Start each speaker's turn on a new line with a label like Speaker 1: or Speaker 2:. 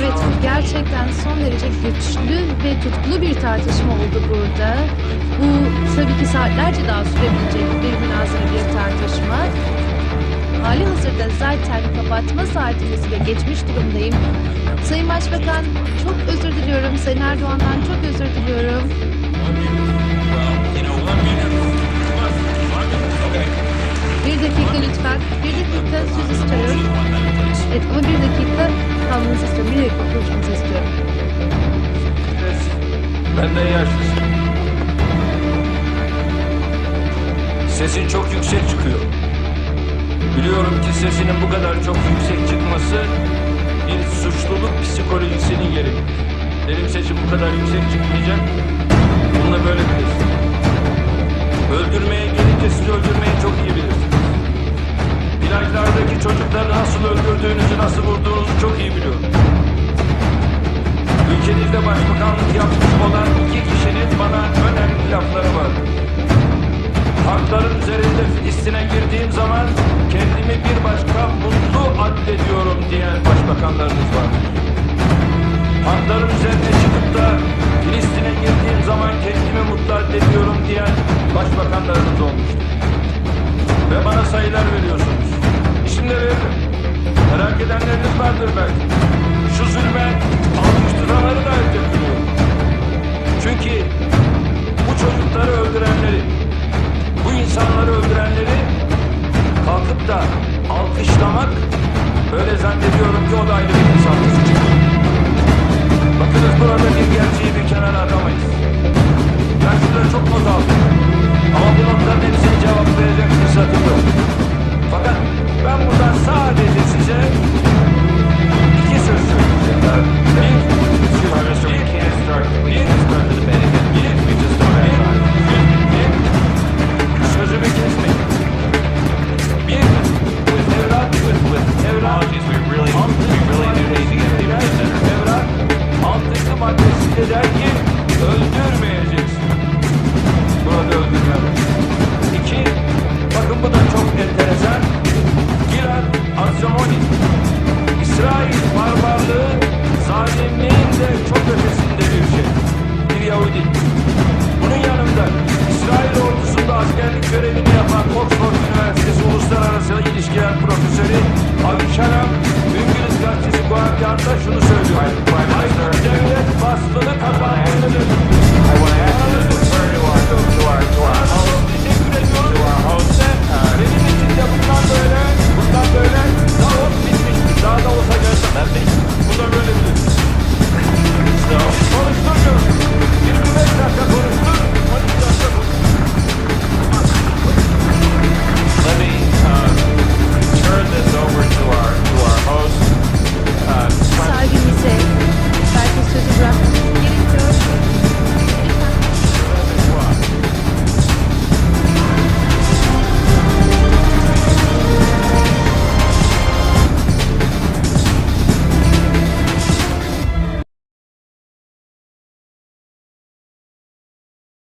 Speaker 1: Evet gerçekten son derece güçlü ve tutkulu bir tartışma oldu burada. Bu tabii ki saatlerce daha sürebilecek bir münazara bir tartışma. Hali hazırda zaten kapatma saatimiz ve geçmiş durumdayım. Sayın Başbakan çok özür diliyorum. Sayın Erdoğan'dan çok özür diliyorum. Bir dakika lütfen. Bir dakika söz istiyorum. Evet ama bir dakika kalmanızı istiyorum. Bir dakika konuşmanızı istiyorum.
Speaker 2: Benden yaşlısın. Sesin çok yüksek çıkıyor. Biliyorum ki sesinin bu kadar çok yüksek çıkması bir suçluluk psikolojisinin yeri. Benim sesim bu kadar yüksek çıkmayacak. Bunu da böyle bilirsin. Öldürmeye gelince siz öldürmeyi biliyorum. Ülkenizde başbakanlık yapmış olan iki kişinin bana önemli lafları var. Tankların üzerinde Filistin'e girdiğim zaman kendimi bir başka mutlu addediyorum diyen başbakanlarınız var. Vardır belki. Şu zulme almış tutanları da öldürüyorum. Çünkü bu çocukları öldürenleri, bu insanları öldürenleri kalkıp da alkışlamak öyle zannediyorum ki o da ayrı bir insanlık. Bakınız burada bir gerçeği bir kenara atamayız. we really